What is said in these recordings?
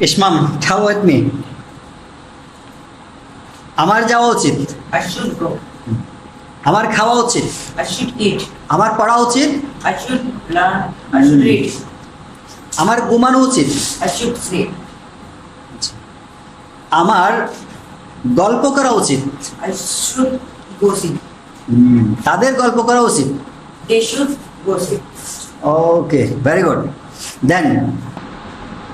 ইসমাম খাও আদমি আমার যাওয়া উচিত। আমার খাওয়া উচিত। আমার পড়া উচিত। আমার ঘুমানো উচিত। আমার গল্প করা উচিত। তাদের গল্প করা উচিত। ওকে ভেরি গুড দেন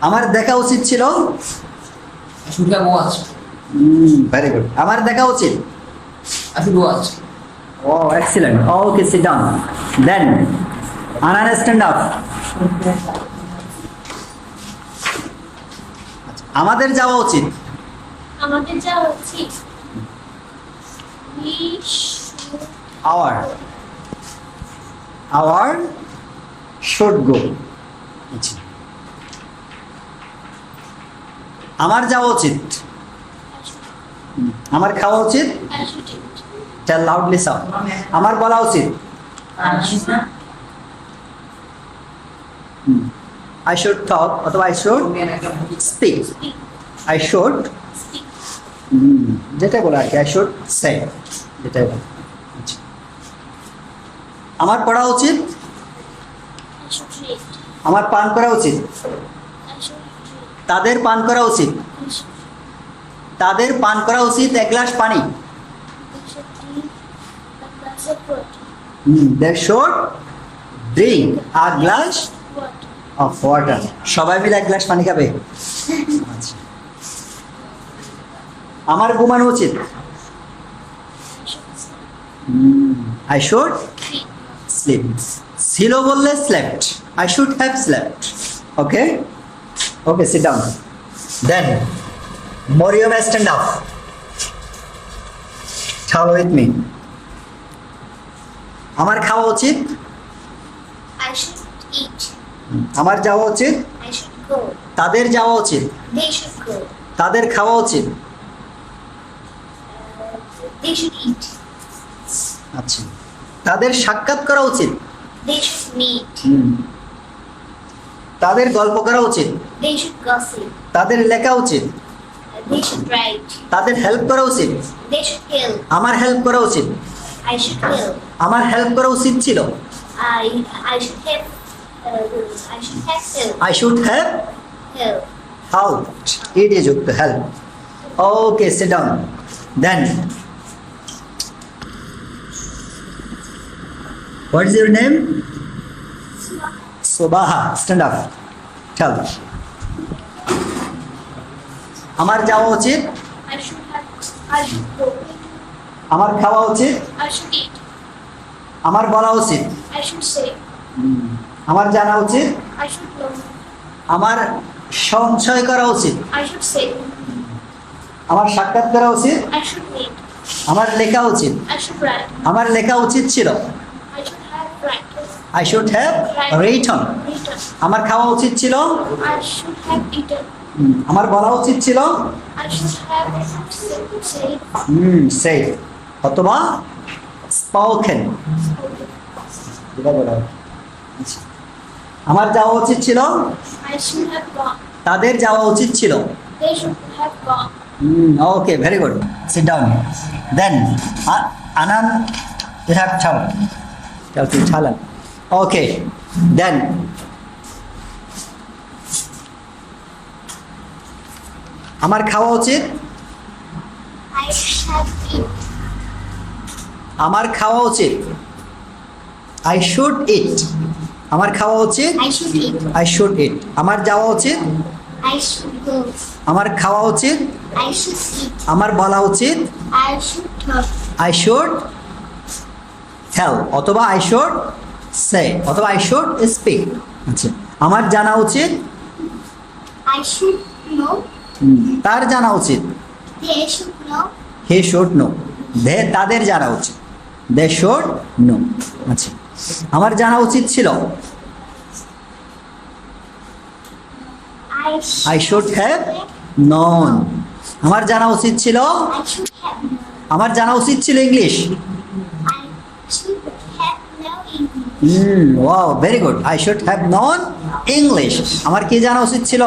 আমার দেখা উচিত ছিল? I should ভেরি গুড আমার দেখা উচিত? should watch. O excellent okay sit down then Anan stand up আমাদের যাওয়া উচিত? আমাদের যা উচিত। আওয়ার আওয়ার শুড গো আমার যাওয়া উচিত আমার খাওয়া উচিত লাউডলি সাউন্ড আমার বলা উচিত আই শুড টক অথবা I should speak I should. যেটা বলে আর কি আই শুড সে যেটাই বলে। আমার পড়া উচিত. আমার পান করা উচিত. তাদের পান করা উচিত। তাদের পান করা উচিত এক গ্লাস পানি। গ্লাস ওয়াটার সবাই মিলে এক গ্লাস পানি খাবে। আমার ঘুমানো উচিত। আই শুড স্লিপ ছিল বললে slept I should have slept okay okay sit down then Mariam stand up চাল উইথ মি আমার খাওয়া উচিত I should eat. আমার যাওয়া উচিত I should go. তাদের যাওয়া উচিত They should go. তাদের খাওয়া উচিত they should eat. আচ্ছা তাদের সাক্ষাৎ করা উচিত They should meet. তাদের গল্প করা উচিত. তাদের লেখা উচিত Uh. তাদের হেল্প করা উচিত. আমার হেল্প করা উচিত. আমার হেল্প করা উচিত ছিল. Uh. I should have helped. It is to help. Okay, sit down. Then, what is your name? Sobaha stand up আমার যাওয়া উচিত? আমার খাওয়া উচিত? আমার বলা উচিত? আমার জানা উচিত? আমার সঞ্চয় করা উচিত? আমার সাক্ষাৎ করা উচিত? আমার লেখা উচিত? আমার লেখা উচিত ছিল? আই শুড হ্যাভ রিটন আমার খাওয়া উচিত ছিল I should have eaten. আমার বলা উচিত ছিল I should have said. say. হুম সেই অথবা স্পোকেন আমার যাওয়া উচিত ছিল I should have gone. তাদের যাওয়া উচিত ছিল. Okay very good sit down then Anan you have ছাল চাল ওকে দেন আমার খাওয়া উচিত I shall eat. আমার খাওয়া উচিত আই শুড ইট আমার খাওয়া উচিত I should eat. I should eat আমার যাওয়া উচিত I should go. আমার খাওয়া উচিত I should eat. আমার বলা উচিত I should talk. I should help অথবা আই শুড সে অথবা আই শুড স্পিক আচ্ছা আমার জানা উচিত? I should know. তার জানা উচিত? They should know. He should know they তাদের জানা উচিত। দে শুড নো আচ্ছা আমার জানা উচিত ছিল? আই শুড হ্যাভ নন আমার জানা উচিত ছিল. আমার জানা উচিত ছিল English wow very good I should have known English আমার কি জানা উচিত ছিল?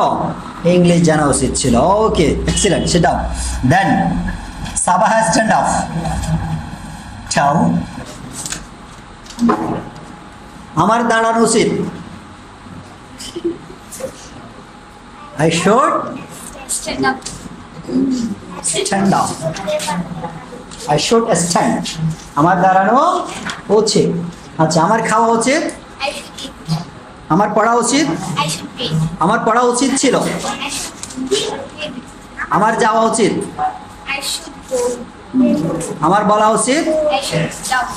ইংলিশ জানা উচিত ছিল। Okay excellent set then Saba has stand up আমার দাঁড়ানো উচিত। I should Stand up. Stand up I should stand আমার দাঁড়ানো উচিত। আচ্ছা আমার খাওয়া উচিত I should eat. আমার পড়া উচিত I should read. আমার পড়া উচিত ছিল I should read. আমার যাওয়া উচিত I should go. আমার বলা উচিত I should stop.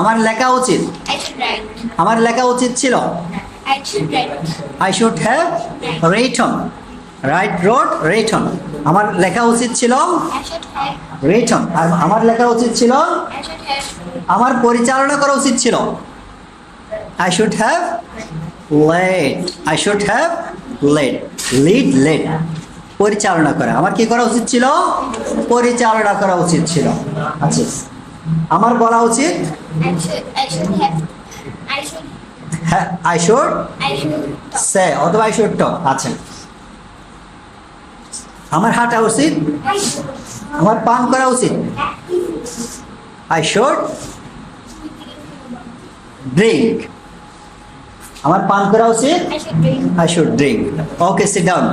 আমার লেখা উচিত I should write. আমার লেখা উচিত ছিল I should write. I should have written write wrote written আমার লেখা উচিত ছিল I should রেটন আর আমার লেখা উচিত ছিল I should have. আমার পরিচালনা করা উচিত ছিল। I should have led I should have led lead led পরিচালনা করা। আমার কি করা উচিত ছিল? পরিচালনা করা উচিত ছিল। আচ্ছা। আমার বলা উচিত? I should. I should have. I should. হ্যাঁ I should I should talk. সে অথবা আই শুড টক আচ্ছা। আমার হাঁটা উচিত? আমার পান করা উচিত? আই শুড ড্রিঙ্ক আমার পান করা উচিত I should drink. I should drink. Okay, sit down.